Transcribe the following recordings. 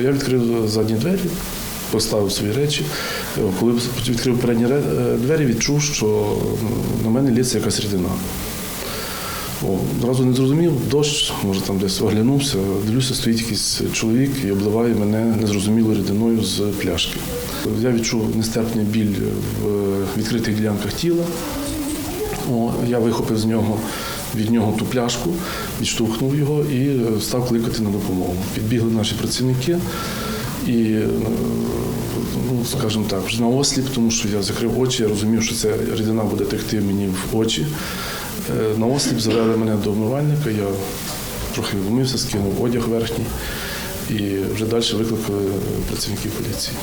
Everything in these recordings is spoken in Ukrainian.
Я відкрив задні двері, поставив свої речі. Коли відкрив передні двері, відчув, що на мене лється якась рідина. Одразу не зрозумів, дощ, може там десь оглянувся, дивлюся, стоїть якийсь чоловік і обливає мене незрозумілою рідиною з пляшки. Я відчув нестерпний біль в відкритих ділянках тіла. Я вихопив з нього від нього ту пляшку, відштовхнув його і е, став кликати на допомогу. Підбігли наші працівники і, е, ну, скажімо так, вже на осліп, тому що я закрив очі, я розумів, що ця рідина буде текти мені в очі. Е, На осліп завели мене до вмивальника, я трохи вмився, скинув одяг верхній і вже далі викликали працівників поліції.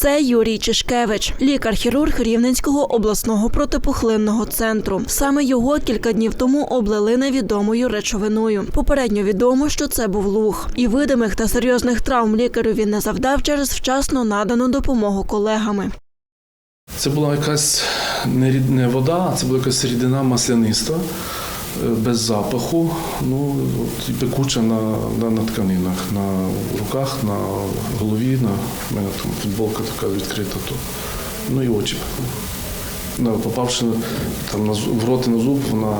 Це Юрій Чишкевич, лікар-хірург Рівненського обласного протипухлинного центру. Саме його кілька днів тому облили невідомою речовиною. Попередньо відомо, що це був луг. І видимих та серйозних травм лікарю він не завдав через вчасно надану допомогу колегами. Це була якась не, рід- не вода, це була якась рідина масляниста, без запаху, ну, от, пекуча на, на, на тканинах, на руках, на голові, на в мене там футболка така відкрита, то, ну і очі пекли. Ну, попавши там на, в рот і на зуб, вона,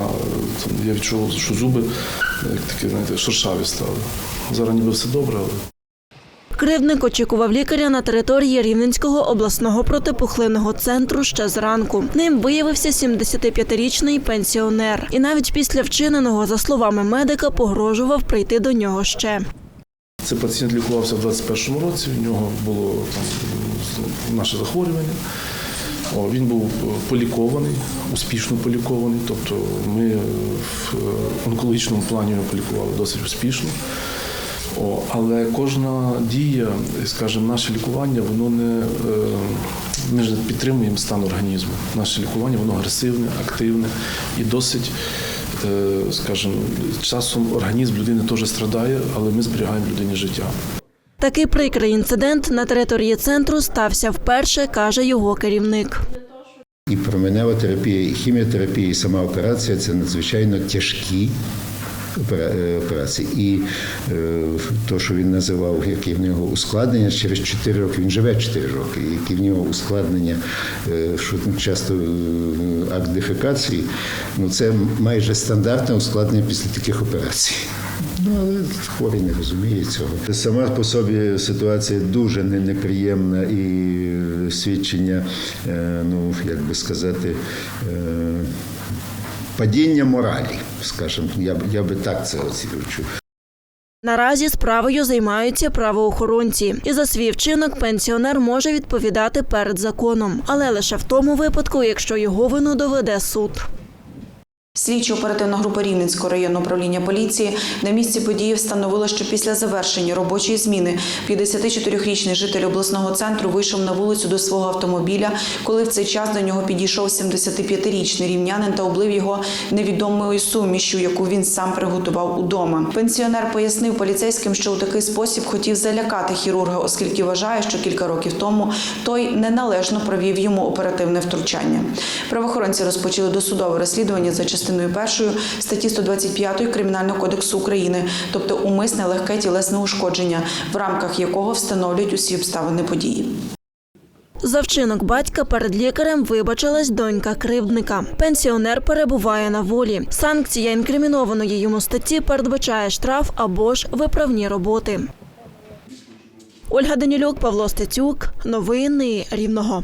там, я відчув, що зуби як такі, знаєте, шершаві стали. Зараз ніби все добре, але. Кривдник очікував лікаря на території Рівненського обласного протипухлинного центру ще зранку. Ним виявився 75-річний пенсіонер. І навіть після вчиненого, за словами медика, погрожував прийти до нього ще. Це пацієнт лікувався в 21-му році, в нього було наше захворювання. Він був е, полікований, успішно полікований. Тобто ми в е, онкологічному плані його полікували досить успішно. О, але кожна дія, скажімо, наше лікування, воно не е, ми ж підтримуємо стан організму. Наше лікування воно агресивне, активне і досить, е, скажімо, часом організм людини теж страдає, але ми зберігаємо людині життя. Такий прикрий інцидент на території центру стався вперше, каже його керівник. І променева терапія, і хіміотерапія, і сама операція це надзвичайно тяжкі опера- е. І е, то, що він називав, яке в нього ускладнення, через 4 роки, він живе 4 роки, які в нього ускладнення, е, що часто акт дефекації, ну це майже стандартне ускладнення після таких операцій. Ну, але хворий не розуміє цього. Сама по собі ситуація дуже неприємна і свідчення, ну як би сказати, падіння моралі, скажімо, я, б- я би так це оцінював. Наразі справою займаються правоохоронці, і за свій вчинок пенсіонер може відповідати перед законом, але лише в тому випадку, якщо його вину доведе суд. Слідчо оперативна група Рівненського районного управління поліції на місці події встановила, що після завершення робочої зміни 54-річний житель обласного центру вийшов на вулицю до свого автомобіля, коли в цей час до нього підійшов 75-річний рівнянин та облив його невідомою сумішю, яку він сам приготував удома. Пенсіонер пояснив поліцейським, що у такий спосіб хотів залякати хірурга, оскільки вважає, що кілька років тому той неналежно провів йому оперативне втручання. Правоохоронці розпочали досудове розслідування за частиною першої статті 125 Кримінального кодексу України, тобто умисне легке тілесне ушкодження, в рамках якого встановлюють усі обставини події. За вчинок батька перед лікарем вибачилась донька кривдника. Пенсіонер перебуває на волі. Санкція інкримінованої йому статті передбачає штраф або ж виправні роботи. Ольга Данілюк, Павло Стецюк. Новини Рівного.